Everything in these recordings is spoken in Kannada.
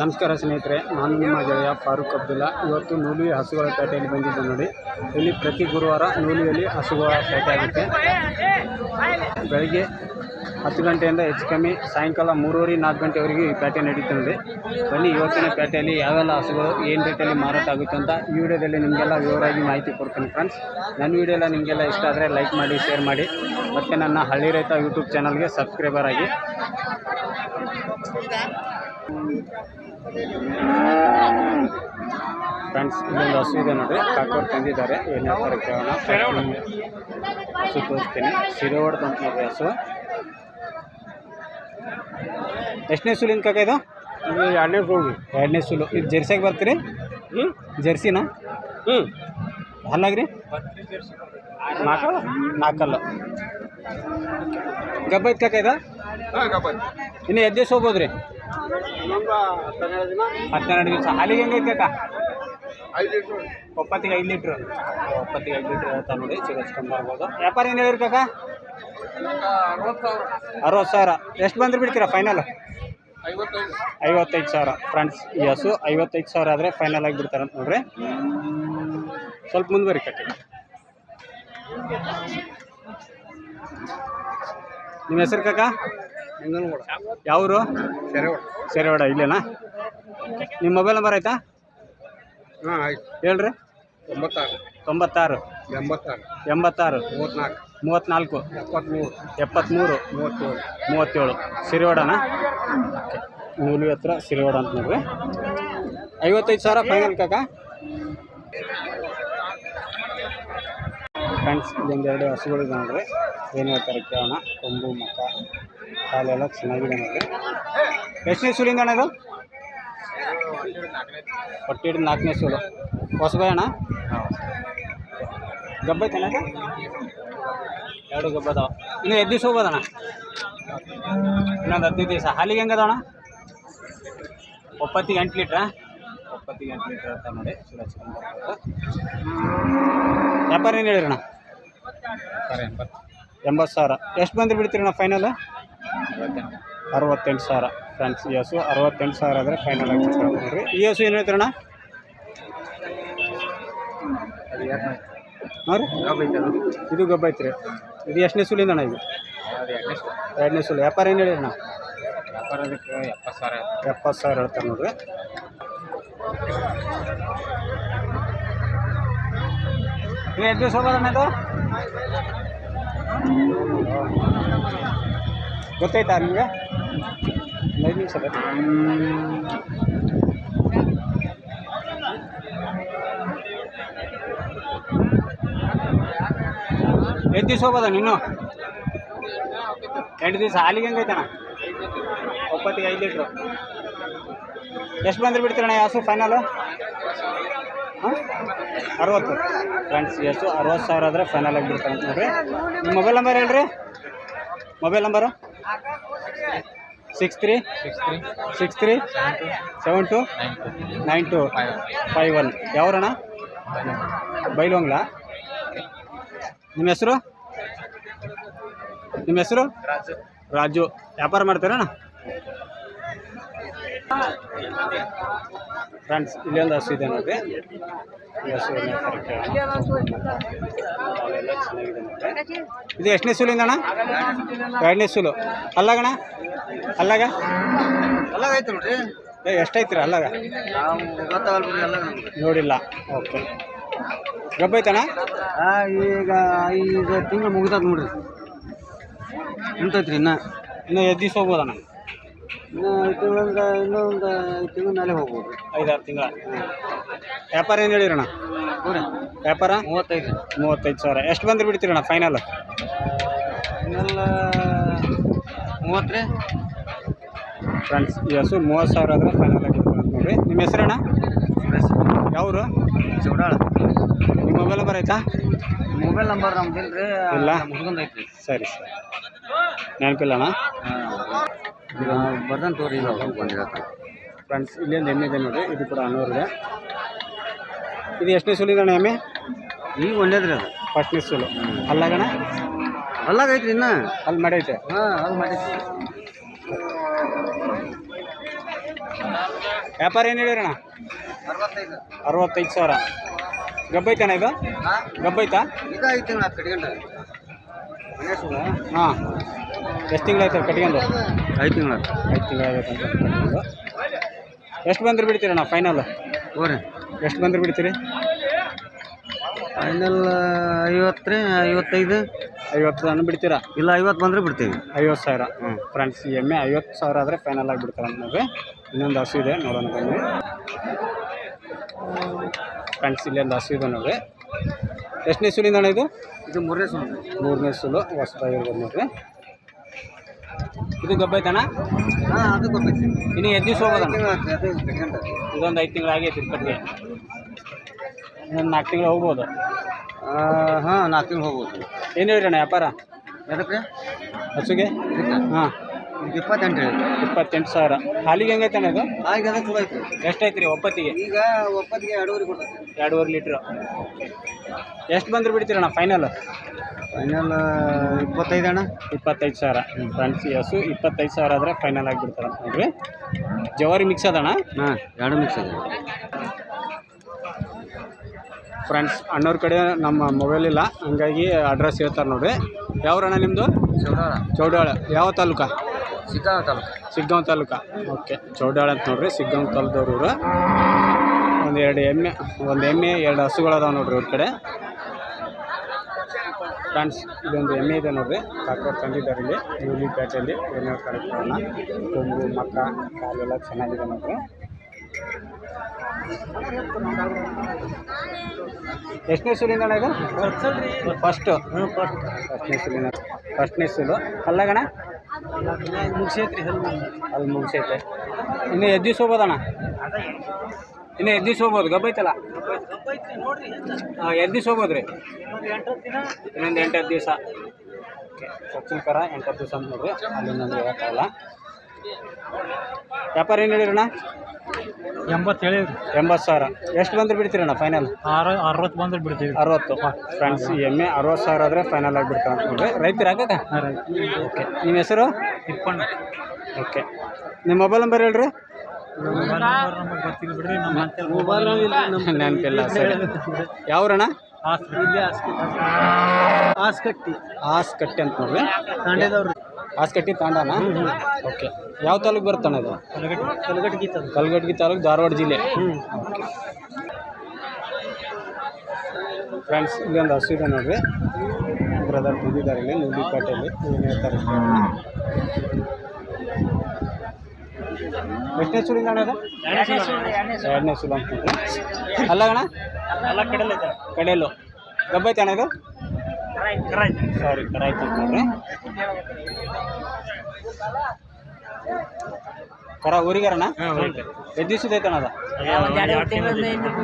ನಮಸ್ಕಾರ ಸ್ನೇಹಿತರೆ, ನಾನು ನಿಮ್ಮ ಗೆಳೆಯ ಫಾರೂಕ್ ಅಬ್ದುಲ್ಲಾ. ಇವತ್ತು ನೂಲಿ ಹಸುಗಳ ಪೇಟೆಯಲ್ಲಿ ಬಂದಿದ್ದು ನೋಡಿ. ಇಲ್ಲಿ ಪ್ರತಿ ಗುರುವಾರ ನೂಲಿಯಲ್ಲಿ ಹಸುಗಳ ಪೇಟೆ ಆಗುತ್ತೆ. ಬೆಳಗ್ಗೆ ಹತ್ತು ಗಂಟೆಯಿಂದ ಹೆಚ್ಚು ಕಮ್ಮಿ ಸಾಯಂಕಾಲ ಮೂರುವರೆ, ನಾಲ್ಕು ಗಂಟೆವರೆಗೆ ಈ ಪೇಟೆ ನಡೀತದೆ ನೋಡಿ. ಬನ್ನಿ, ಇವತ್ತಿನ ಪೇಟೆಯಲ್ಲಿ ಯಾವೆಲ್ಲ ಹಸುಗಳು, ಏನು ರೇಟಲ್ಲಿ ಮಾರಾಟ ಆಗುತ್ತೆ ಅಂತ ಈ ವಿಡಿಯೋದಲ್ಲಿ ನಿಮಗೆಲ್ಲ ವಿವರವಾಗಿ ಮಾಹಿತಿ ಕೊಡ್ತೀನಿ ಫ್ರೆಂಡ್ಸ್ ನನ್ನ ವಿಡಿಯೋ ಎಲ್ಲ ನಿಮಗೆಲ್ಲ ಇಷ್ಟ ಆದರೆ ಲೈಕ್ ಮಾಡಿ ಶೇರ್ ಮಾಡಿ. ಮತ್ತು ನನ್ನ ಹಳ್ಳಿ ರೈತ ಯೂಟ್ಯೂಬ್ ಚಾನಲ್ಗೆ ಸಬ್ಸ್ಕ್ರೈಬರ್ ಆಗಿ. ಫ್ರೆಂಡ್ಸ್ ಇಲ್ಲೊಂದು ಹಸು ಇದೆ ನೋಡ್ರಿ ಕಾಕೋರ್ ತಂದಿದ್ದಾರೆ. ಏನು ಹೇಳ್ತಾರೆ ಕೇಳೋಣ. ಹಸು ತೋರಿಸ್ತೀನಿ. ಸಿರೆ ಹೊಡೆದು ಅಂತ ನೋಡ್ರಿ ಹಸು. ಎಷ್ಟನೇ ಸುಲಿನ ಕಾಕ ಇದು? ಎರಡನೇ ಸುಲು ಎರಡನೇ ಸುಲು ಇದು ಜೆರ್ಸಿಯಾಗಿ ಬರ್ತೀರಿ? ಹ್ಞೂ ಜೆರ್ಸಿನಾ? ಹ್ಞೂ ಹಲ್ಲಾಗ್ರಿ ನಾಲ್ಕಲ್ಲ ನಾಲ್ಕಲ್ಲ. ಗಬ್ಬ ಐತೆ ಕಾಕ ಇದು? ಇನ್ನು ಎದ್ದು ದಿವಸ ಹೋಗ್ಬೋದು ರೀ ಹತ್ತೆರಡು ದಿವಸ. ಹಾಲಿಗೆ ಹೆಂಗೈತೆ ಕಾಕ? ಒಪ್ಪತ್ತಿಗೆ ಐದು ಲೀಟ್ರ್. ಒಪ್ಪತ್ತಿಗೆ ಐದು ಲೀಟ್ರ್ ಹೇಳ್ತಾ ನೋಡಿ ಸಿಗಸ್ಕೊಂಡು ಬರ್ಬೋದು. ವ್ಯಾಪಾರ ಏನು ಹೇಳಿರಿ ಕಾಕ? ಅರವತ್ತು ಸಾವಿರ. ಎಷ್ಟು ಬಂದ್ರೆ ಬಿಡ್ತೀರಾ ಫೈನಲ್ ಐವತ್ತೈದು. ಸಾವಿರ. ಫ್ರೆಂಡ್ಸ್ ಯಸ್ಸು ಐವತ್ತೈದು ಸಾವಿರ ಆದರೆ ಫೈನಲ್ ಆಗಿ ಬಿಡ್ತಾರಂತ ನೋಡ್ರಿ. ಸ್ವಲ್ಪ ಮುಂದುವರಿ ಕಟ್ಟಿ ನಿಮ್ಮ ಹೆಸರು ಕಾಕ? ಯಾವರು? ಸೆರೆವಾಡ ಇಲ್ಲೇನಾ? ನಿಮ್ಮ ಮೊಬೈಲ್ ನಂಬರ್ ಆಯ್ತಾ? ಹಾಂ ಆಯ್ತು. ಹೇಳ್ರಿ. ತೊಂಬತ್ತಾರು. ತೊಂಬತ್ತಾರು. ಎಂಬತ್ತಾರು. ಎಂಬತ್ತಾರು. ಮೂವತ್ತ್ನಾಲ್ಕು. ಮೂವತ್ತ್ನಾಲ್ಕು. ಎಪ್ಪತ್ತ್ಮೂರು. ಎಪ್ಪತ್ತ್ಮೂರು. ಮೂವತ್ತೇಳು. ಮೂವತ್ತೇಳು. ಸಿರಿವಾಡನ ನೂಲಿ ಹತ್ರ ಸಿರಿವಾಡ ಅಂತ ನೋಡ್ರಿ. ಐವತ್ತೈದು ಸಾವಿರ ಫೈನಲ್ ಕಾಕ? ಫ್ರೆಂಡ್ಸ್ ಇಲ್ಲೊಂದು ಎರಡು ಹಸುಗಳಿದೆ ನೋಡ್ರಿ. ಏನು ಹೇಳ್ತಾರೆ ಕೇಳೋಣ. ಕೊಂಬು, ಮುಖ, ಕಾಲೆಲ್ಲ ಚೆನ್ನಾಗಿದೆ ನೋಡ್ರಿ. ಎಷ್ಟನೇ ಸುಲಿಂದ ಅಣ್ಣ ಇದು? ಹೊಟ್ಟೆ ಹಿಡಿದು ನಾಲ್ಕನೇ ಸೂಲು ಹೊಸಬಾಯ್ ಅಣ್ಣ? ಗಬ್ಬ ಇದು? ಎರಡು ಗಬ್ಬ ಅದಾವ. ಇನ್ನೂ ಎದ್ದು ದಿವಸ ಹೋಗ್ಬೋದಣ್ಣ ಇನ್ನೊಂದು ಹದಿನೈದು ದಿವಸ. ಹಾಲಿಗೆ ಹೆಂಗದಣ್ಣ ಒಪ್ಪತ್ತಿಗೆ ಎಂಟು ಲೀಟ್ರಾ? ಒಪ್ಪತ್ತಿಗೆ ಎಂಟು ಲೀಟ್ರ್ ಅಂತ ನೋಡಿ. ಸುರಕ್ಷಿತ ವ್ಯಾಪಾರ ಏನು ಹೇಳಿರಣ್ಣ ಎಂಬತ್ತು. ಸಾವಿರ. ಎಷ್ಟು ಬಂದ್ರೆ ಬಿಡ್ತೀರಣ್ಣ ಫೈನಲ್ ಅರವತ್ತೆಂಟು ಸಾವಿರ. ಫ್ರೆಂಡ್ಸ್ ಇ ಹಸು ಅರವತ್ತೆಂಟು ಸಾವಿರ ಆದರೆ ಫೈನಲ್ ಆಗಿ ಬಿಡ್ತಾರೆ ನೋಡ್ರಿ ಈ ಹಸು ಏನು ಹೇಳ್ತೀರಣ್ಣ? ಹಾಂ ರೀ ಇದು ಗಬ್ಬ ಐತ್ರಿ ಇದು ಎಷ್ಟನೇ ಸುಲಿಂದ ಅಣ್ಣ ಇದು? ಎರಡನೇ ಸುಲಿ. ವ್ಯಾಪಾರ ಏನು ಹೇಳಿರಣ್ಣ? ವ್ಯಾಪಾರ ಎಪ್ಪತ್ತು ಸಾವಿರ ಎಪ್ಪತ್ತು ಸಾವಿರ ಹೇಳ್ತಾರೆ ನೋಡ್ರಿ. ನೀವು ಎಷ್ಟು ದಿವಸ ಹೋಗೋದಣ್ಣ ಇದು? ಗೊತ್ತಾಯ್ತಾ ನಿಮಗೆ? ಐದು ನಿಮಿಷ ಎಷ್ಟು ದಿವಸ ಹೋಗೋದ ನೀನು? ಎಂಟು ದಿವಸ? ಹಾಲಿಗೆ ಹೆಂಗೈತಣ ಒಪ್ಪತ್ತಿಗೆ ಐದು ಲೀಟ್ರು ಎಷ್ಟು ಬಂದ್ರೆ ಬಿಡ್ತೀರಣ್ಣ ಯಾಸು ಫೈನಲು ಹಾಂ? ಅರವತ್ತು. ಫ್ರೆಂಡ್ಸ್ ಎಷ್ಟು ಅರವತ್ತು ಸಾವಿರ ಆದರೆ ಫೈನಲ್ ಆಗಿ ಬಿಡ್ತಾರೆ ಅಂತ ನೋಡ್ರಿ. ನಿಮ್ಮ ಮೊಬೈಲ್ ನಂಬರ್ ಹೇಳ್ರಿ. Mobile number six three six three seven two nine two five one ಯಾವ್ರಣ್ಣ? ಬೈಲೊಂಗ್ಲ ನಿಮ್ಮ ಹೆಸರು? ನಿಮ್ಮ ಹೆಸರು? ರಾಜು. ವ್ಯಾಪಾರ ಮಾಡ್ತೀರಣ್ಣ ಫ್ರೆಂಡ್ಸ್ ಇಲ್ಲೊಂದು ಹಸು ಇದೆ. ನೋಡ್ರಿ. ಇದು ಎಷ್ಟನೇ ಸೂಲಿಂದ ಅಣ್ಣ? ಎರಡನೇ ಸುಲು. ಅಲ್ಲಗಣ ಅಲ್ಲಾಗ? ಅಲ್ಲಾಗ ಐತೆ ನೋಡ್ರಿ. ಎಷ್ಟೈತ್ರಿ ಅಲ್ಲಾಗ? ನೋಡಿಲ್ಲ. ಓಕೆ. ಗಬ್ಬ ಐತಣ್ಣ ಈಗ ಐದು ತಿಂಗಳು ಮುಗಿತದ ನೋಡ್ರಿ. ಎಂತೈತ್ರಿ ಇನ್ನ? ಇನ್ನೂ ಎದ್ದು ದಿವಸ ಹೋಗ್ಬೋದಣ್ಣ? ಇನ್ನು ತಿಂಗಳಿಂದ ಇನ್ನೊಂದು ಐದು ತಿಂಗಳ. ಮೇಲೆ ಹೋಗ್ಬೋದು ಐದಾರು ತಿಂಗಳ ವ್ಯಾಪಾರ ಏನು ಹೇಳಿರಣ್ಣ ನೋಡ್ರಿ ವ್ಯಾಪಾರ? ಮೂವತ್ತೈದು. ಮೂವತ್ತೈದು ಸಾವಿರ. ಎಷ್ಟು ಬಂದ್ರೆ ಬಿಡ್ತೀರಣ್ಣ ಫೈನಲ್ ಇನ್ನೆಲ್ಲ ಮೂವತ್ತು ರೀ ಫ್ರೆಂಡ್ಸ್ ಈ ಹಸು ಮೂವತ್ತು ಸಾವಿರ ಆದರೆ ಫೈನಲ್ ಆಗಿರ್ತದೆ ನೋಡಿರಿ. ನಿಮ್ಮ ಹೆಸರಣ್ಣ? ಯಾವರು? ಚೌಡಾಳ. ನಿಮ್ಮ ಮೊಬೈಲ್ ನಂಬರ್ ಆಯ್ತಾ? ಮೊಬೈಲ್ ನಂಬರ್ ನಮ್ದು ರೀ ಇಲ್ಲ? ಮುಗಿದೊಂದು ಐತೆ ಸರಿ ಸರಿ. ನೆನಪಿಲ್ಲಣ್ಣ? ಬರ್ದಂತ ತೋರಿ ಫ್ರೆಂಡ್ಸ್ ಇಲ್ಲೊಂದು ಎಮ್ಮೆ ಇದೆ ನೋಡಿ ಇದು ಕೂಡ ಅನ್ನೋರಿದೆ ಇದು. ಎಷ್ಟನೇ ಸುಲಿದಣ್ಣ ಎಮ್ಮೆ? ಈ ಒಂದೇದ್ರಿ ಅದು. ಫಸ್ಟ್ನೇ ಸುಲು ಅಲ್ಲಾಗಣ ಅಲ್ಲಾಗ ಐತ್ರಿ ಇನ್ನ. ಅಲ್ಲಿ ಮಾಡೈತೆ. ಹಾಂ ಅಲ್ಲಿ ಮಾಡಿದ್ರಿ ವ್ಯಾಪಾರ ಏನು ಹೇಳಿರಣ್ಣ? ಅರವತ್ತೈದು. ಅರವತ್ತೈದು ಸಾವಿರ. ಗಬ್ಬೈತಾನ ಇದು? ಗಬ್ಬೈತಾ? ಇದು ಐತೆ ತಿಂಗಳು ಕಟ್ಕೊಂಡು. ಹಾಂ. ಎಷ್ಟು ತಿಂಗಳಾಯ್ತು ಕಟ್ಕೊಂಡು? ಐದು ತಿಂಗಳು ಐದು ತಿಂಗಳಾಗೈತೆ ಅಂತ ಕಟ್ಕೊಂಡು ಎಷ್ಟು ಬಂದ್ರೆ ಬಿಡ್ತೀರಣ್ಣ ಫೈನಲ್ ಹೋರಿ. ಎಷ್ಟು ಬಂದ್ರೆ ಬಿಡ್ತೀರಿ? ಫೈನಲ್ ಐವತ್ತು ರೀ ಐವತ್ತೈದು. ಐವತ್ತು ಸಾವಿರ ಬಿಡ್ತೀರಾ? ಇಲ್ಲ ಐವತ್ತು ಬಂದರೆ ಬಿಡ್ತೀವಿ. ಐವತ್ತು ಸಾವಿರ. ಹ್ಞೂ ಫ್ರೆಂಡ್ಸ್ ಎಮ್ಮೆ ಐವತ್ತು ಸಾವಿರ ಆದರೆ ಫೈನಲ್ ಆಗಿ ಬಿಡ್ತಾರೆ ಅನ್ನೋದು ಇನ್ನೊಂದು ಹಸು ಇದೆ ನೋಡೋಣ ಬನ್ನಿ. ಫ್ರೆಂಡ್ಸ್ ಇಲ್ಲಿ ಒಂದು ಹಸು ಇದೆ ನೋಡಿ ಎಷ್ಟನೇ ಸುಲಿಂದ ಅಣ್ಣ ಇದು? ಇದು ಮೂರನೇ ಸುಮ್ಮನೆ ಮೂರನೇ ಸುಲು ಹೊಸದಾಗಿರ್ಬೋದು ನೋಡ್ರಿ. ಇದು ಗಬ್ಬೈತಣ್ಣ? ಹಾಂ ಅದು ಗೊಬ್ಬೈತಿ. ಇನ್ನು ಎದ್ದು ದಿವಸ ಹೋಗೋದಣ್ಣ? ಇದೊಂದು ಐದು ತಿಂಗಳು ಆಗೈತಿ ಇಪ್ಪತ್ತಿಗೆ. ಇನ್ನೊಂದು ನಾಲ್ಕು ತಿಂಗಳು ಹೋಗ್ಬೋದು? ಹಾಂ ನಾಲ್ಕು ತಿಂಗಳು ಹೋಗ್ಬೋದು. ಏನು ಹೇಳಿರಣ್ಣ ಅಣ್ಣ ವ್ಯಾಪಾರ? ಎದಕ್ಕೆ? ಹಸುಗೆ? ಹಾಂ. ಇಪ್ಪತ್ತೆಂಟು ಹೇಳಿ ಇಪ್ಪತ್ತೆಂಟು ಸಾವಿರ. ಹಾಲಿಗೆ ಹೆಂಗೈತೆ ಅಣ್ಣ ಇದು? ಅದು ಚಲೋ ಐತಿ ಎಷ್ಟೈತೆ ರೀ ಒಪ್ಪತ್ತಿಗೆ? ಈಗ ಒಪ್ಪತ್ತಿಗೆ ಎರಡೂವರೆ ಕೊಡ್ತೈತಿ ಎರಡೂವರೆ ಲೀಟ್ರು. ಎಷ್ಟು ಬಂದ್ರೆ ಬಿಡ್ತೀರಣ್ಣ ಫೈನಲ್? ಫೈನಲ್ ಇಪ್ಪತ್ತೈದು ಅಣ್ಣ? ಇಪ್ಪತ್ತೈದು ಸಾವಿರ. ಫ್ರೆಂಡ್ಸ್ ಈ ಹಸು ಇಪ್ಪತ್ತೈದು ಸಾವಿರ ಆದರೆ ಫೈನಲ್ ಆಗಿಬಿಡ್ತಾರೆ. ಅಂತ ನೋಡ್ರಿ ಜವಾರಿ ಮಿಕ್ಸ್ ಅದಣ್ಣ? ಹಾಂ ಎರಡು ಮಿಕ್ಸ್ ಅದ. ಫ್ರೆಂಡ್ಸ್ ಅಣ್ಣವ್ರ ಕಡೆ ನಮ್ಮ ಮೊಬೈಲ್ ಇಲ್ಲ. ಹಂಗಾಗಿ ಅಡ್ರೆಸ್ ಹೇಳ್ತಾರೆ ನೋಡ್ರಿ. ಯಾವ್ರಣ್ಣ ನಿಮ್ಮದು ಚೌಡಾಳ. ಚೌಡಾಳ. ಯಾವ ತಾಲೂಕ? ಸಿಗ್ಗಾಂವ್ ತಾಲೂಕ. ಸಿಗ್ಗಾಂವ್ ತಾಲೂಕ. ಓಕೆ ಚೌಡಾಳ ಅಂತ ನೋಡ್ರಿ. ಸಿಗ್ಗಾಂವ್ ತಾಲೂಕದವ್ರು ಇವರು ಒಂದು ಎರಡು ಎಮ್ಮೆ ಒಂದು ಎಮ್ಮೆ ಎರಡು ಹಸುಗಳದಾವೆ ನೋಡ್ರಿ ಅವ್ರ ಕಡೆ. ಫ್ರೆಂಡ್ಸ್ ಇದೊಂದು ಎಮ್ಮೆ ಇದೆ ನೋಡ್ರಿ. ಕಾಕೋರ್ ತಂದಿದ್ದಾರೆ ಇಲ್ಲಿ ನೂಲಿ ಪೇಟೆಯಲ್ಲಿ ಏನೇನು ಕಾರ್ಯಕ್ರಮ ಕೊಂಬು ಮಕ್ಕ ಕಾಲೆಲ್ಲ ಚೆನ್ನಾಗಿದೆ ನೋಡ್ರಿ. ಎಷ್ಟನೇ ಸುಲಿಂದ ಅಣ್ಣ ಇದು? ಫಸ್ಟು ಫಸ್ಟ್ನೇ ಸುಲಿಂದ ಫಸ್ಟ್ನೇ ಸುಲು ಅಲ್ಲಗಣ? ಮುಗಿಸೈತ್ರಿ ಅಲ್ಲಿ ಮುಗಿಸೈತೆ. ಇನ್ನು ಎದ್ದು ಇನ್ನು ಎದ್ದು ದಿವ್ಸ ಹೋಗ್ಬೋದು? ಗಬ್ಬೈತಲ್ಲ ಹಾಂ ಎದ್ದು ದಿವ್ಸ ಹೋಗ್ಬೋದು ರೀ? ಇನ್ನೊಂದು ಹತ್ತು ದಿವಸ. ಸಚಿನ್ ಕರ ಎಂಟತ್ತು ದಿವಸ ಅಂತ ನೋಡ್ರಿ. ಇನ್ನೊಂದು ಹೇಳೋಕ್ಕಾಗಲ್ಲ ವ್ಯಾಪಾರ ಏನು ಹೇಳಿರಣ್ಣ ಎಂಬತ್ತು ಹೇಳಿ ಎಂಬತ್ತು ಸಾವಿರ. ಎಷ್ಟು ಬಂದ್ರೆ ಬಿಡ್ತೀರಣ್ಣ ಫೈನಲ್ ಆರು ಅರವತ್ತು ಬಂದ್ರೆ ಬಿಡ್ತೀವಿ. ಅರವತ್ತು. ಫ್ರೆಂಡ್ಸ್ ಎಮ್ಮೆ ಅರವತ್ತು ಸಾವಿರ ಆದರೆ ಫೈನಲ್ ಆಗಿ ಬಿಡ್ತಾರೆ ಅಂತ ನೋಡ್ರಿ. ರೈತರ ಆಗ ಓಕೆ ನಿಮ್ಮ ಹೆಸರು? ಇಪ್ಪಣ್ಣ ಓಕೆ ನಿಮ್ಮ ಮೊಬೈಲ್ ನಂಬರ್ ಹೇಳ್ರಿ. ನೆನಪಿಲ್ಲ ಸರಿ. ಯಾವ್ರಣ ಆಸ್ಕಟ್ಟಿ ಆಸ್ ಕಟ್ಟಿ ಅಂತ ನೋಡ್ರಿ. ಹಾಸ್ಕಟ್ಟಿ ಆಸ್ ಕಟ್ಟಿ ತಾಂಡಾನ ಓಕೆ. ಯಾವ ತಾಲೂಕು ಬರುತ್ತಣ್ಣ ಇದು? ಕಲಗಟ್ಟಿ. ಗೀತದ ಕಲ್ಗಡ್ಗಿ ತಾಲೂಕು ಧಾರವಾಡ ಜಿಲ್ಲೆ. ಫ್ರೆಂಡ್ಸ್ ಇಲ್ಲೊಂದು ಒಂದು ಹಸು ಇದೆ ನೋಡ್ರಿ. ಬ್ರದರ್ ಬಂದಿದ್ದಾರೆ ಇಲ್ಲಿ ನುಗ್ಗಿಪೇಟೆಯಲ್ಲಿ ಏನು ಹೇಳ್ತಾರೆ. ಎಷ್ಟನೇ ಸುಲಿಂದ ಅಣ್ಣ ಅದು? ಎರಡನೇ ಸುಲು ಅಂತ ಅಲ್ಲ ಅಣ್ಣ ಕಡೆಯಲ್ಲು ಗಬ್ಬೈತೆ ಅಣ್ಣ ಇದು? ಸಾರಿ ಕರಾಯ್ತು ನೋಡ್ರಿ. ಕರ ಊರಿಗಾರಣ್ಣ ಎಷ್ಟು ದಿವಸದ ಅಣ್ಣ ಅದು?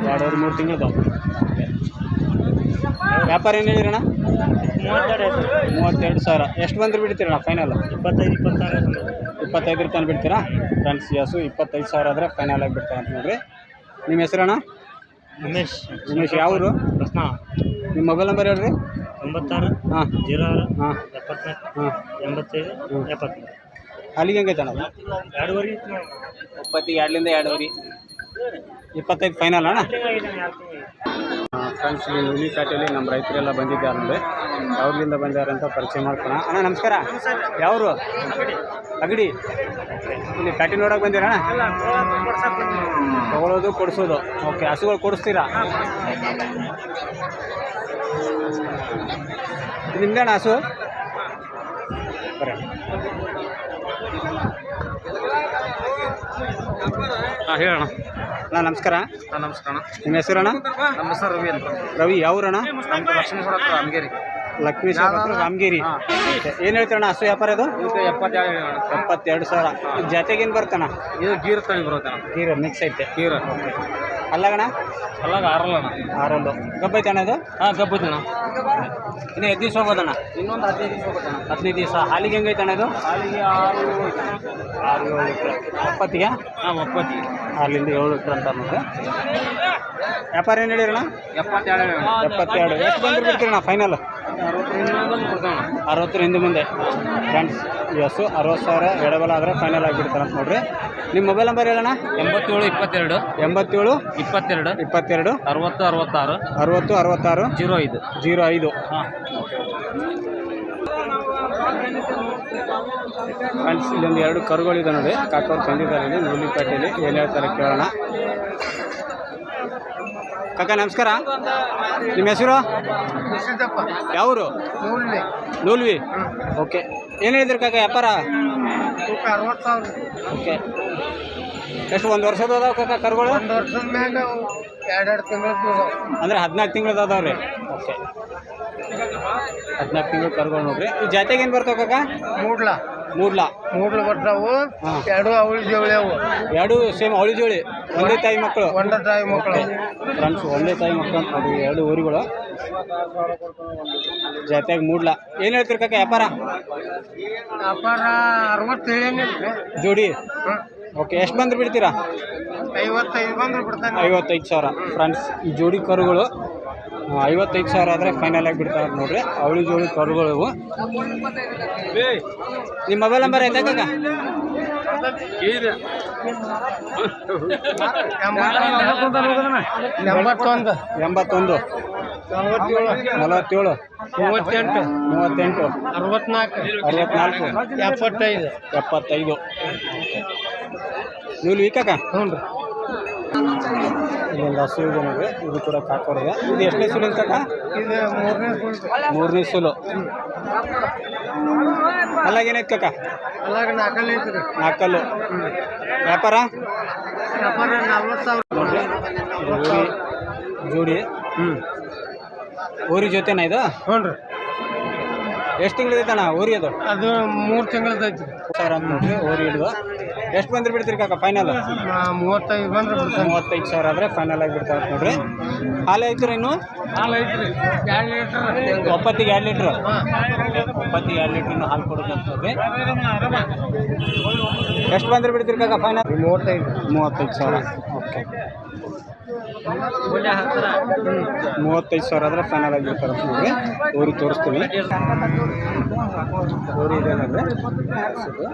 ಎರಡೂವರೆ ಮೂರು ತಿಂಗಳದ ವ್ಯಾಪಾರ ಏನು ಹೇಳಿರಣ್ಣ ಮೂವತ್ತೆರಡು ಸಾವಿರ. ಎಷ್ಟು ಬಂದ್ರೆ ಬಿಡ್ತೀರಣ್ಣ ಫೈನಲ್ ಇಪ್ಪತ್ತೈದು ಇಪ್ಪತ್ತಾರು. ಇಪ್ಪತ್ತೈದರ ತನಕ ಬಿಡ್ತೀರಾ ಫ್ರೆಂಡ್ಸ್ ಯಸು ಇಪ್ಪತ್ತೈದು ಸಾವಿರ ಆದರೆ ಫೈನಲ್ ಆಗಿ ಬಿಡ್ತಾರೆ ಅಂತ ನೋಡ್ರಿ. ನಿಮ್ಮ ಹೆಸರಣ್ಣ? ಉಮೇಶ್. ಉಮೇಶ್ ಯಾವರು ಪ್ರಶ್ನ ನಿಮ್ಮ ಮೊಬೈಲ್ ನಂಬರ್ ಹೇಳ್ರಿ. ತೊಂಬತ್ತಾರು ಹಾಂ. ಜೀರೋ ಆರು ಹಾಂ. ಎಪ್ಪತ್ನಾಲ್ಕು ಹಾಂ. ಎಂಬತ್ತೈದು ಎಪ್ಪತ್ತ್ಮೂರು ಅಲ್ಲಿಗೆ ಹೆಂಗೈತೆ ಅಣ್ಣ ಎರಡುವರೆ ಇಪ್ಪತ್ತಿಗೆ ಎರಡರಿಂದ ಎರಡುವರೆ. ಇಪ್ಪತ್ತೈದು ಫೈನಲ್ ಅಣ್ಣ? ಫ್ರೆಂಡ್ಸ್ ಇಲ್ಲಿ ನುಲಿಕಾಟೆಯಲ್ಲಿ ನಮ್ಮ ರೈತರೆಲ್ಲ ಬಂದಿದ್ದಾರೆ ನೋಡಿ ಅವ್ರಿಂದ ಬಂದಿದ್ದಾರೆ ಅಂತ ಪರಿಚಯ ಮಾಡ್ಕೋಣ ಅಣ್ಣ, ನಮಸ್ಕಾರ. ಯಾವರು? ಅಗಡಿ. ಇಲ್ಲಿ ಕಾಟಿ ನೋಡೋಕೆ ಬಂದಿರ? ತಗೊಳ್ಳೋದು ಕೊಡಿಸೋದು. ಓಕೆ ಹಸುಗಳು ಕೊಡಿಸ್ತೀರಾ? ನಿಮ್ದೇಣ ಹಸು? ಹಾಂ ಹೇಳೋಣ ಅಣ್ಣ ನಮಸ್ಕಾರ. ನಮಸ್ಕಾರ ನಿಮ್ಮ ಹೆಸರಣ್ಣ ನಮ್ಮ ಹೆಸರು ರವಿ ಅಂತ. ರವಿ ಯಾವೂರಣ್ಣ? ಅಣ್ಣ ಲಕ್ಷ್ಮೀಪುರ ಹತ್ರ ಅಮ್ಗೇರಿ ಹತ್ರ ರಾಮಗಿರಿ. ಏನು ಹೇಳ್ತೀರಣ್ಣ ಹಸು ವ್ಯಾಪಾರ ಇದು ಎಪ್ಪತ್ತೆರಡು ಎಪ್ಪತ್ತೆರಡು ಸಾವಿರ. ಜೊತೆಗೇನು ಬರ್ತಾನ ಇದು ಗೀರ್ ತಳಿ ಬರುತ್ತೆ ಗೀರು ಮಿಕ್ಸ್ ಐತೆ. ಗೀರ್. ಅಲ್ಲಗಣ ಅಲ್ಲಾಗ ಆರಲ್ಲ ಆರೊಂದು ಗಬ್ಬೈತೆ ಅಣ್ಣ ಇದು? ಹಾಂ ಗಬ್ಬೈತಣ್ಣ ಇನ್ನು ಎದ್ದು ದಿವಸ ಹೋಗೋದಣ್ಣ? ಇನ್ನೊಂದು ಹದಿನೈದು ದಿವಸ ಹದಿನೈದು ದಿವಸ. ಹಾಲಿಗೆ ಹೆಂಗೈತೆ ಅಣ್ಣ ಇದು? ಹಾಲಿಗೆ ಆರು ಆರು ಏಳು ಲೀಟ್ರ್ ಎಪ್ಪತ್ತಿಗೆ ಹಾಂ ಹಾಲಿಂದ ಏಳು ಲೀಟ್ರ್ ಅಂತ ಅನ್ನೋದು. ವ್ಯಾಪಾರ ಏನು ಹೇಳಿರಣ್ಣ? ಎಪ್ಪತ್ತೆರಡು ಎಪ್ಪತ್ತೆರಡು. ಎಷ್ಟು ಬಂದ್ರೆ ಬಿಡ್ತೀರಣ್ಣ ಫೈನಲ್ ಅರವತ್ತರ ಹಿಂದೆ ಮುಂದೆ. ಫ್ರೆಂಡ್ಸ್ ಇವಸು ಅರವತ್ತು ಸಾವಿರ ಎಡಬಲ ಆದರೆ ಫೈನಲ್ ಆಗಿಬಿಡ್ತಾರೆ ಅಂತ ನೋಡ್ರಿ. ನಿಮ್ಮ ಮೊಬೈಲ್ ನಂಬರ್ ಹೇಳೋಣ ಎಂಬತ್ತೇಳು ಇಪ್ಪತ್ತೆರಡು. ಎಂಬತ್ತೇಳು ಇಪ್ಪತ್ತೆರಡು. ಇಪ್ಪತ್ತೆರಡು. ಅರವತ್ತು ಅರವತ್ತಾರು. ಅರವತ್ತು ಅರವತ್ತಾರು. ಜೀರೋ ಐದು. ಜೀರೋ ಐದು. ಹಾಂ. ಫ್ರೆಂಡ್ಸ್ ಇಲ್ಲೊಂದು ಎರಡು ಕರುಗಳಿದೆ ನೋಡಿ. ಕಾಕೋರು ತಂದಿದ್ದಾರೆ ಇಲ್ಲಿ ನೂಲಿಪೇಟೆಯಲ್ಲಿ ಏನು ಹೇಳ್ತಾರೆ ಕೇಳೋಣ. ಕಾಕ ನಮಸ್ಕಾರ. ನಿಮ್ಮ ಹೆಸರು? ಯಾವರು? ನೂಲ್ವಿ. ಓಕೆ. ಏನು ಹೇಳಿದ್ರು ಕಾಕ ವ್ಯಾಪಾರ? ಓಕೆ. ಎಷ್ಟು ಒಂದು ವರ್ಷದ ಅದಾವ ಕಾಕ ಕರ್ಗಳು? ಒಂದು ವರ್ಷದ ಮ್ಯಾಗ ಎರಡೆರಡು ತಿಂಗಳು ಅಂದರೆ ಹದಿನಾಲ್ಕು ತಿಂಗಳದ ಅದಾವ್ರಿ. ಓಕೆ. ಹದಿನಾಲ್ಕು ತಿಂಗಳು ಕರ್ಗಳು ನೋಡ್ರಿ. ಈ ಜಾತಿಗೆ ಏನು ಬರ್ತಾವ ಕಾಕ? ಮೂಡ್ಲ. ಮೂಡ್ಲ. ಮೂಡ್ಲ ಬರ್ತಾವು ಎರಡು ಅವಳಿ ಜವಳಿ ಅವು. ಎರಡು ಸೇಮ್ ಅವಳಿ ಜೋಳಿ ಒಂದೇ ತಾಯಿ ಮಕ್ಕಳು. ಒಂದೇ ತಾಯಿ ಮಕ್ಕಳು. ಫ್ರೆಂಡ್ಸ್ ಒಂದೇ ತಾಯಿ ಮಕ್ಕಳು. ಅಂತ ನೋಡಿ ಎರಡು ಊರುಗಳು. ಜಾತ್ಯಾಗ ಮೂಡ್ಲಾ. ಏನು ಹೇಳ್ತೀರಿ ಕಾಕ ವ್ಯಾಪಾರ? ವ್ಯಾಪಾರ ಅರವತ್ತು ಜೋಡಿ? ಓಕೆ ಎಷ್ಟು ಬಂದ್ರೆ ಬಿಡ್ತೀರಾ? ಐವತ್ತೈದು ಬಂದ್ರೆ ಬಿಡ್ತಾನೆ. ಐವತ್ತೈದು ಸಾವಿರ. ಫ್ರೆಂಡ್ಸ್ ಈ ಜೋಡಿ ಕರುಗಳು ಐವತ್ತೈದು ಸಾವಿರ ಆದರೆ ಫೈನಲ್ ಆಗಿ ಬಿಡ್ತಾರೆ ನೋಡ್ರಿ. ಅವಳಿ ಜೋಳಿ ಕರುಗಳು ನಿಮ್ಮ ಮೊಬೈಲ್ ನಂಬರ್ ಐತೆ ಕಾಕ? ಎಂಬತ್ತೊಂದು. ಎಂಬತ್ತೊಂದು. ನಲವತ್ತೇಳು. ಮೂವತ್ತೆಂಟು. ಮೂವತ್ತೆಂಟು. ಅರವತ್ನಾಲ್ಕು. ಅರವತ್ನಾಲ್ಕು. ಎಪ್ಪತ್ತೈದು. ಎಪ್ಪತ್ತೈದು. ನೀವು ವೀಕಕ್ಕ ಹ್ಞೂ ರೀ. ಇಲ್ಲೊಂದು ಹಸು ಇದೆ. ನೋಡ್ರಿ ಇದು ಕೂಡ ಕಾಕೋರಿದೆ ಇದು. ಎಷ್ಟನೇ ಸುಲು ಇದು ಮೂರನೇ ಸುಲು ಅಲ್ಲಾಗೇನೈತೆ ಕಾಕ ನಾಲ್ಕಲ್ಲಿ. ವ್ಯಾಪಾರ? ಜೋಡಿ. ಹ್ಞೂ ಊರಿ ಜೊತೆನಾ ಇದು? ಹ್ಞೂ ರೀ. ಎಷ್ಟು ತಿಂಗಳಿದೈತಣ್ಣ ಊರಿ ಅದು? ಅದು ಮೂರು ತಿಂಗಳದ್ದು ಐತ್ರಿ. ಸಾವಿರ ಅಂತ ನೋಡ್ರಿ ಊರಿ ಹಿಡಿದು ಎಷ್ಟು ಬಂದ್ರೆ ಬಿಡ್ತೀರಿ ಕಾಕ ಫೈನಲ್ ಮೂವತ್ತೈದು ಬಂದ್ರೆ ಮೂವತ್ತೈದು ಸಾವಿರ ಆದರೆ ಫೈನಲ್ ಆಗಿ ಬಿಡ್ತಾರೆ ನೋಡ್ರಿ. ಹಾಲು ಐತ್ರಿ ಇನ್ನು? ಹಾಲು ಐತ್ರಿ. ಎರಡು ಲೀಟ್ರ್. ಒಪ್ಪತ್ತಿಗೆ ಎರಡು ಲೀಟ್ರ್? ಒಪ್ಪತ್ತಿಗೆ ಎರಡು ಲೀಟ್ರ್ ಇನ್ನು ಹಾಲು ಕೊಡುತ್ತೆ ಎಷ್ಟು ಬಂದ್ರೆ ಬಿಡ್ತೀರಿ ಕಾಕ ಫೈನಲ್ ಮೂವತ್ತೈದು. ಮೂವತ್ತೈದು ಸಾವಿರ. ಓಕೆ. ಮೂವತ್ತೈದು ಸಾವಿರ ಆದ್ರೆ ಫೈನಲ್ ಆಗಿರ್ತಾರೆ ನಿಮಗೆ ಊರಿಗೆ ತೋರಿಸ್ತೀವಿ. ಊರಿ ಇದೆ ನೋಡ್ರಿ ಹಸುದು.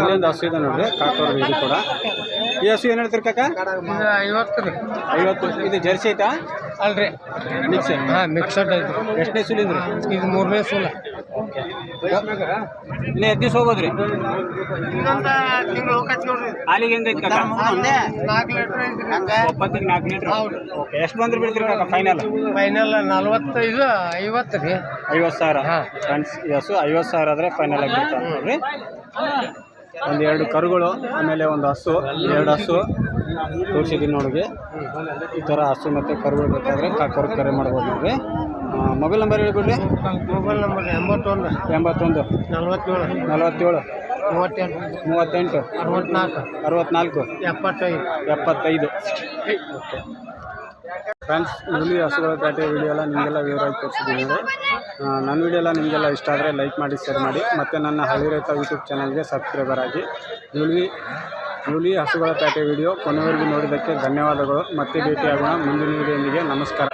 ಇಲ್ಲೊಂದು ಹಸು ಇದೆ ನೋಡ್ರಿ ಕಾಕೋರ್ ಇದು ಕೂಡ. ಈ ಹಸು ಏನು ಹೇಳ್ತೀರಿ ಕಾಕ? ಇದು ಐವತ್ತು. ಐವತ್ತು ಇದು ಜರ್ಸಿ ಐತಾ? ಅಲ್ರಿ. ಮಿಕ್ಸ್ ಹಾಂ ಮಿಕ್ಸಡ್ ಐತಿ ಎಷ್ಟನೇ ಸುಲಿಂದ್ರಿ? ಇದು ಮೂರನೇ ಸೂಲ. ಇನ್ನು ಎದ್ದು ಹೋಗೋದ್ರಿ? ಹಾಲಿಗೆ ಹೆಂಗೈತಿ ಕಾಕ ನಾಲ್ಕು ಲೀಟ್ರ್ ಓಕೆ ಎಷ್ಟು ಬಂದ್ರೆ ಬಿಡ್ತೀರಿ ಕಾಕ ಫೈನಲ್ ಫೈನಲ್ ನಲ್ವತ್ತೈದು ಐವತ್ತು ರೀ. ಐವತ್ತು ಸಾವಿರ? ಫ್ರೆಂಡ್ಸ್ ಹಸು ಐವತ್ತು ಸಾವಿರ ಆದರೆ ಫೈನಲ್ ಆಗಿ ಬಿಡ್ತಾರೆ ನೋಡ್ರಿ. ಒಂದು ಎರಡು ಕರುಗಳು ಆಮೇಲೆ ಒಂದು ಹಸು ಎರಡು ಹಸು. ತೋರಿಸಿದ್ದೀನಿ ನೋಡಿಗೆ. ಈ ಥರ ಹಸು ಮತ್ತು ಕರುಗಳು ಬೇಕಾದರೆ ಕಾಕೋರ್ ಕರೆ ಮಾಡ್ಬೋದು ನೋಡ್ರಿ ಮೊಬೈಲ್ ನಂಬರ್ ಹೇಳ್ಬಿಡ್ರಿ ಮೊಬೈಲ್ ನಂಬರ್ ಎಂಬತ್ತೊಂದು. ಎಂಬತ್ತೊಂದು. ನಲ್ವತ್ತೇಳು. ನಲ್ವತ್ತೇಳು. ಮೂವತ್ತೆಂಟು. ಮೂವತ್ತೆಂಟು. ಅರವತ್ನಾಲ್ಕು. ಅರವತ್ನಾಲ್ಕು. ಎಪ್ಪತ್ತೈದು. ಎಪ್ಪತ್ತೈದು. ಓಕೆ ಫ್ರೆಂಡ್ಸ್ ಇಲ್ಲಿ ಹಸುಗಳ ಪೇಟೆ ವಿಡಿಯೋ ಎಲ್ಲ ನಿಮಗೆಲ್ಲ ವಿವರವಾಗಿ ತೋರಿಸಿದ್ದೀನಿ ನೋಡಿ. ನನ್ನ ವಿಡಿಯೋ ಎಲ್ಲ ನಿಮಗೆಲ್ಲ ಇಷ್ಟ ಆದರೆ ಲೈಕ್ ಮಾಡಿ ಶೇರ್ ಮಾಡಿ. ಮತ್ತು ನನ್ನ ಹಳ್ಳಿ ರೈತ ಯೂಟ್ಯೂಬ್ ಚಾನಲ್ಗೆ ಸಬ್ಸ್ಕ್ರೈಬರ್ ಆಗಿ. ನುಲಿ ನುಲಿ ಹಸುಗಳ ಪೇಟೆ ವಿಡಿಯೋ ಕೊನೆವರೆಗೂ ನೋಡಿದ್ದಕ್ಕೆ ಧನ್ಯವಾದಗಳು. ಮತ್ತೆ ಭೇಟಿಯಾಗೋಣ ಮುಂದಿನ ವಿಡಿಯೋದೊಂದಿಗೆ. ನಮಸ್ಕಾರ.